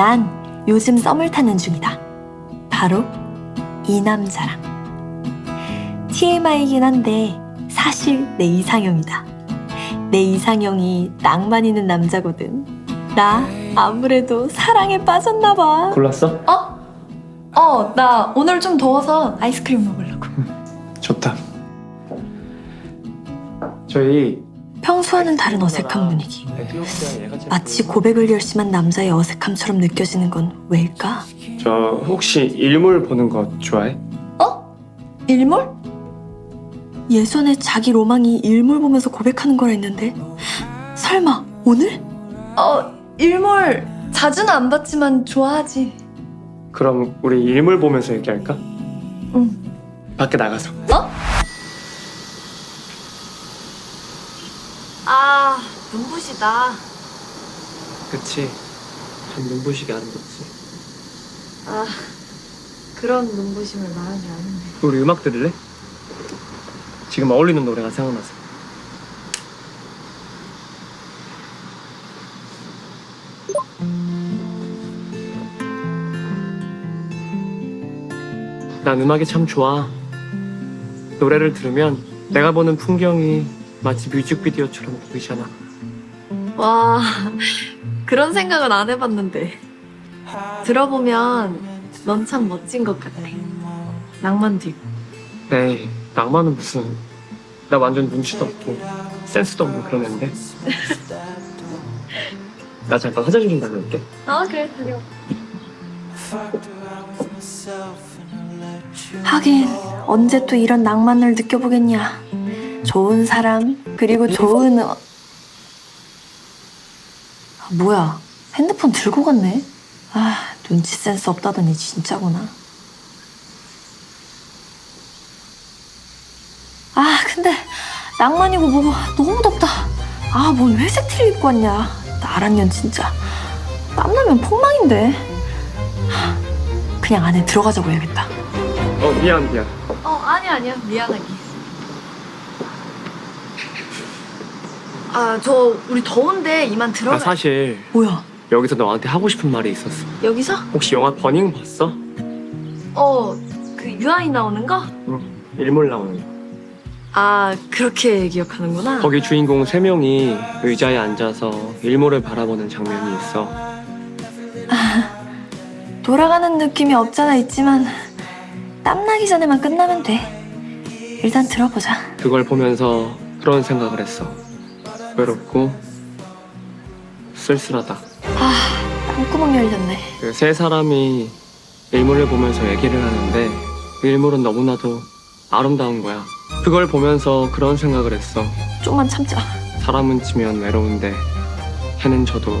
난 요즘 썸을 타는 중이다. 바로 이 남자랑. TMI이긴 한데 사실 내 이상형이다. 내 이상형이 낭만 있는 남자거든. 나 아무래도 사랑에 빠졌나 봐. 골랐어? 어? 어, 나 오늘 좀 더워서 아이스크림 먹으려고. 좋다. 저희 평소와는 다른 어색한 분위기. 마치 고백을 열심한 남자의 어색함처럼 느껴지는 건 왜일까? 저 혹시 일몰 보는 거 좋아해? 일몰? 예전에 자기 로망이 일몰 보면서 고백하는 거라 했는데 설마 오늘? 어 일몰 자주는 안 봤지만 좋아하지 그럼 우리 일몰 보면서 얘기할까? 응. 밖에 나가서. 아 눈부시다 그치. 참 눈부시게 아름답지. 아 그런 눈부심을 게 아닌데 우리 음악 들을래? 지금 어울리는 노래가 생각나서. 난 음악이 참 좋아. 노래를 들으면 내가 보는 풍경이 마치 뮤직비디오처럼 보이잖아. 와 그런 생각은 안 해봤는데 들어보면 넌 참 멋진 것 같아 낭만도 있고 에이, 낭만은 무슨. 나 완전 눈치도 없고 센스도 없는 그런 애인데. 나 잠깐 화장 좀 다녀올게. 아 그래 다녀 하긴 언제 또 이런 낭만을 느껴보겠냐 좋은 사람 그리고 좋은 어... 아, 뭐야? 핸드폰 들고 갔네? 아 눈치 센스 없다더니 진짜구나. 아 근데 낭만이고 뭐고 너무 덥다. 아뭔 회색 티를 입고 왔냐? 나란 년 진짜. 땀나면 폭망인데. 하, 그냥 안에 들어가자고 해야겠다. 어, 미안, 미안. 어 아니야 아니야. 미안하게 아 저 우리 더운데 이만 나 들어가 사실 뭐야 여기서 너한테 하고 싶은 말이 있었어. 여기서? 혹시 영화 버닝 봤어? 어 그 유아인 나오는 거? 일몰 나오는 거. 아 그렇게 기억하는구나 거기 주인공 세 명이 의자에 앉아서 일몰을 바라보는 장면이 있어. 돌아가는 느낌이 없잖아 있지만 땀나기 전에만 끝나면 돼 일단 들어보자 그걸 보면서 그런 생각을 했어. 외롭고 쓸쓸하다. 땀구멍 열렸네 그 세 사람이 일몰을 보면서 얘기를 하는데 일몰은 너무나도 아름다운 거야. 그걸 보면서 그런 생각을 했어. 좀만 참자 사람은 치면 외로운데 해는 져도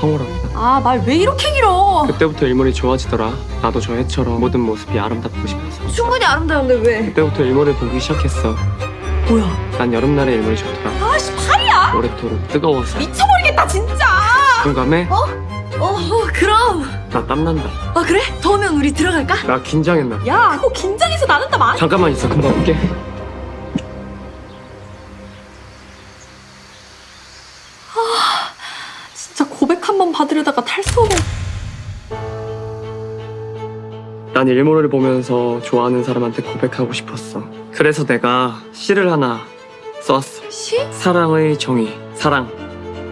황홀하구나. 아말 왜 이렇게 길어 그때부터 일몰이 좋아지더라. 나도 저 해처럼 모든 모습이 아름답고 싶어서. 충분히 아름다운데 왜 그때부터 일몰을 보기 시작했어. 뭐야 난 여름날의 일몰이 좋더라. 아씨 팔이야 오래도록 뜨거워서. 미쳐버리겠다 진짜 공감해? 어 그럼 나 땀난다. 아 그래? 더우면 우리 들어갈까? 나 긴장했나? 야 그거 긴장해서 나는다 많이 잠깐만 있어. 금방 올게. 진짜 고백 한 번 받으려다가 탈수하고 난 일몰을 보면서 좋아하는 사람한테 고백하고 싶었어. 그래서 내가 시를 하나 써왔어. 시? 사랑의 정의, 사랑.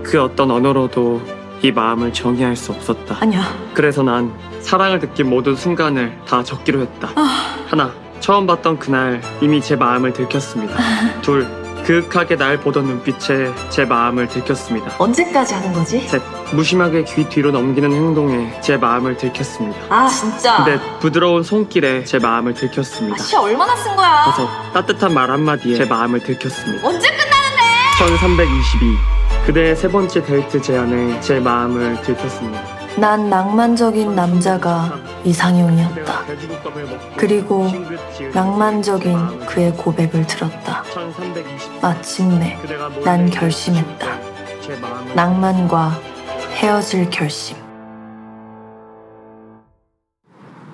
그 어떤 언어로도 이 마음을 정의할 수 없었다. 아니야 그래서 난 사랑을 느낀 모든 순간을 다 적기로 했다. 아, 하나, 처음 봤던 그날 이미 제 마음을 들켰습니다. 둘, 그윽하게 날 보던 눈빛에 제 마음을 들켰습니다. 언제까지 하는 거지? 셋, 무심하게 귀 뒤로 넘기는 행동에 제 마음을 들켰습니다. 아 진짜 넷, 부드러운 손길에 제 마음을 들켰습니다. 아씨 얼마나 쓴 거야 다섯, 따뜻한 말 한마디에 제 마음을 들켰습니다. 언제 끝나는데 1322, 그대의 세 번째 데이트 제안에 제 마음을 들켰습니다. 난 낭만적인 남자가 이상형이었다 그리고 낭만적인 그의 고백을 들었다 마침내 난 결심했다 낭만과 헤어질 결심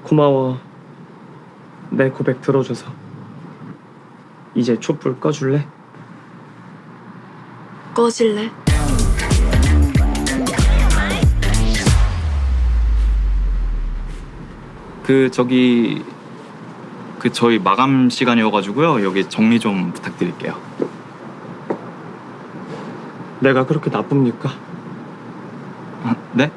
고마워. 내 고백 들어줘서. 이제 촛불 꺼줄래? 꺼질래? 그 저기 그 저희 마감 시간이어가지고요. 여기 정리 좀 부탁드릴게요. 내가 그렇게 나쁩니까? 네?